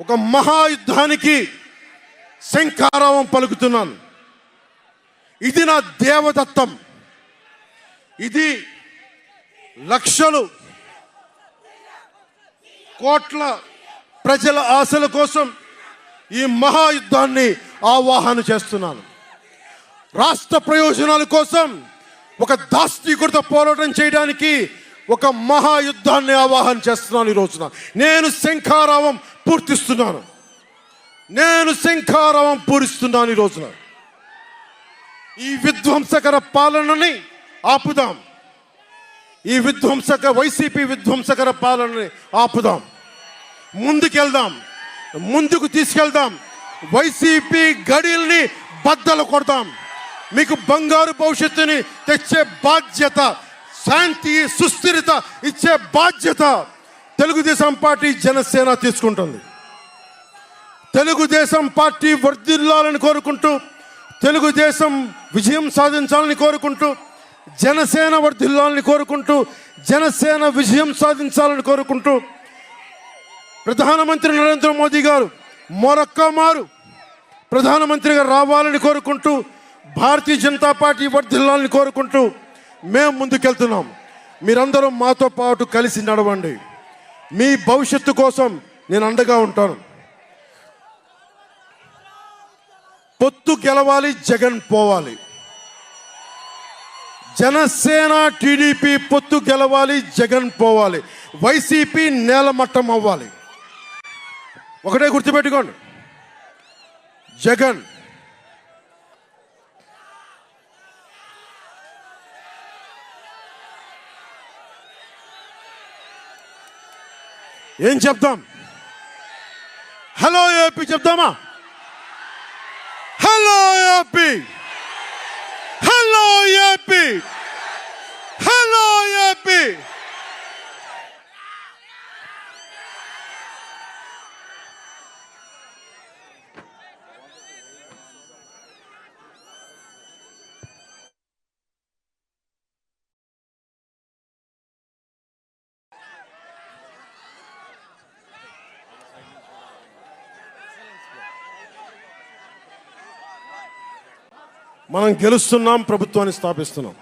ఒక మహాయుద్ధానికి శంఖారావం పలుకుతున్నాను. ఇది నా దేవదత్తం. ఇది లక్షలు కోట్ల ప్రజల ఆశల కోసం ఈ మహాయుద్ధాన్ని ఆవాహన చేస్తున్నాను. రాష్ట్ర ప్రయోజనాల కోసం ఒక దాస్తికుడితో పోరాటం చేయడానికి ఒక మహాయుద్ధాన్ని ఆవాహన చేస్తున్నాను ఈ రోజున. నేను శంఖారావం పూర్తిస్తున్నాను. నేను శంఖారావం పూరిస్తున్నాను ఈ రోజున. ఈ విధ్వంసకర పాలనని ఆపుదాం. ఈ విధ్వంసక వైసీపీ విధ్వంసకర పాలనని ఆపుదాం. ముందుకెళ్దాం. ముందుకు తీసుకెళ్దాం. వైసీపీ గడిల్ని బద్దలు కొడదాం మీకు బంగారు భవిష్యత్తుని తెచ్చే బాధ్యత శాంతి సుస్థిరత ఇచ్చే బాధ్యత. తెలుగుదేశం పార్టీ జనసేన తీసుకుంటుంది. తెలుగుదేశం పార్టీ వర్ధిల్లాలని కోరుకుంటూ తెలుగుదేశం విజయం సాధించాలని కోరుకుంటూ జనసేన వర్ధిల్లాలని కోరుకుంటూ జనసేన విజయం సాధించాలని కోరుకుంటూ ప్రధానమంత్రి నరేంద్ర మోదీ గారు మరొక్క మారు ప్రధానమంత్రిగా రావాలని కోరుకుంటూ భారతీయ జనతా పార్టీ వర్ధిల్లాలని కోరుకుంటూ మేము ముందుకెళ్తున్నాం. మీరందరూ మాతో పాటు కలిసి నడవండి. మీ భవిష్యత్తు కోసం నేను అండగా ఉంటాను. పొత్తు గెలవాలి జగన్ పోవాలి. జనసేన టీడీపీ పొత్తు గెలవాలి జగన్ పోవాలి. వైసీపీ నేలమట్టం అవ్వాలి. ఒకటే గుర్తుపెట్టుకోండి. జగన్ ఏం చెప్తాం హలో ఏపీ చెప్తామా hello AP hello AP hello AP మనం గెలుస్తున్నాం ప్రభుత్వాన్ని స్థాపిస్తున్నాం.